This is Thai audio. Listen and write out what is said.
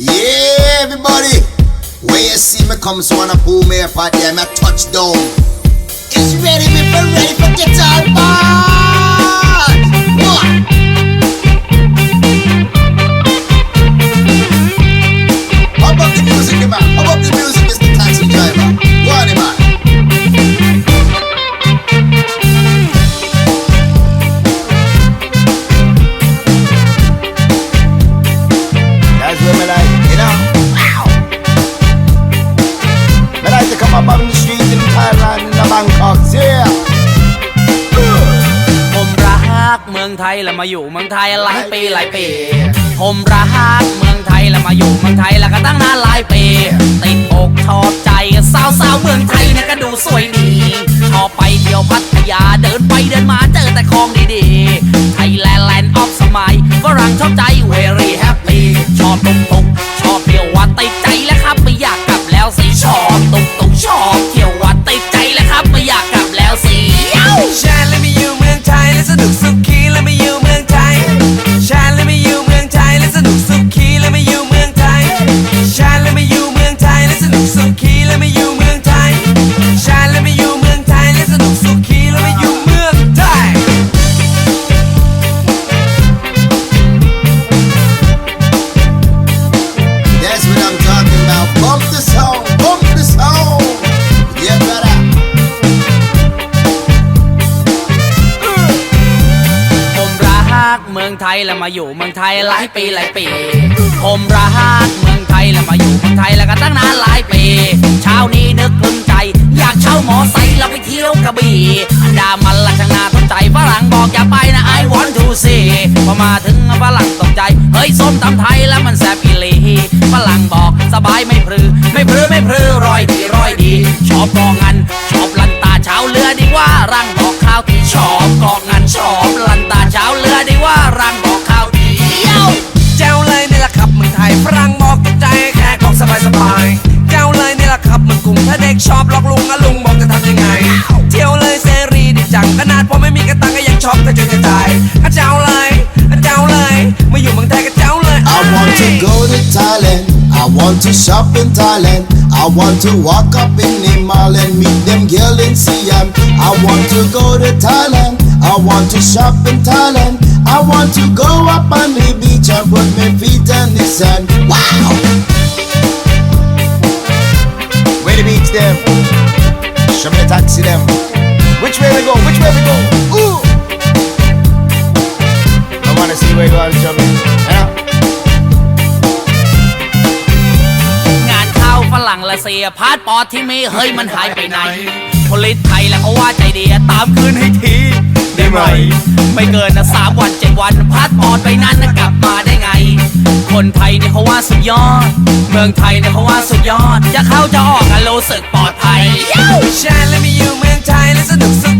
Yeah, everybody. Where you see me come, so wanna pull me up yeah, there, my touchdown. It's ready, me for ready for guitar bar. ไทยแล้วมาอยู่เมืองไทยหลายปีหลายปี ผมรักเมืองไทยแล้วมาอยู่เมืองไทยแล้วก็ตั้งนานหลายปี ติดอกชอบใจสาวสาวๆเมืองไทยเนี่ยก็ดูสวยดีช องไทยแล้วมาอยู่เมืองไทยหลายปีหลายปี ผมรักเมืองไทยแล้วมาอยู่เมืองไทยแล้วก็ตั้งนานหลายปี เช้านี้นึกพึงใจ อยากเช่าหมอไซค์แล้วไปเที่ยวกระบี่อันดามันละช่างน่าสนใจฝรั่งบอกอย่าไปนะ I want to see พอมาถึงฝรั่งตกใจ เฮ้ยส้มตำไทยแล้วมันแซ่บอีลีฝรั่งบอกสบายไม่พรือ ไม่พรือไม่พรือรอยดีรอยดีชอบกองงันชอบลันตาเช้าเรือดีว่ารังบอกข้าวที่ชอบกองงันชอบ ขนาดผมไม่มีกระตังก็ยังชอบกระจุยกระจายอะเจ้าเลยอะเจ้าเลยมาอยู่เมืองไทยก็เจ้าเลย I want to go to Thailand. I want to shop in Thailand. I want to walk up in the mall and meet them girl in Siam. I want to go to Thailand. I want to shop in Thailand. I want to go up on the beach and put my feet in the sand. Wow! Where the beach them? Show me the taxi them. Which way we go? Which way we go? Ooh! I wanna see where you are, show me. Yeah. งานเข้าฝรั่งละเสียพาสปอร์ตที่มีเฮ้ยมันหายไปไหนพลิตไทยแล้วเขาว่าใจดีตามคืนให้ทีได้ไหม ไม่เกินนะสามวันเจ็ดวันพาสปอร์ตไปนั้นนะกลับมาได้ไง คนไทยเนี่ยเขาว่าสุดยอด เมืองไทยเนี่ยเขาว่าสุดยอด จะเข้าจะออกกันรู้สึกปลอดภัยชาและไม่ It's a new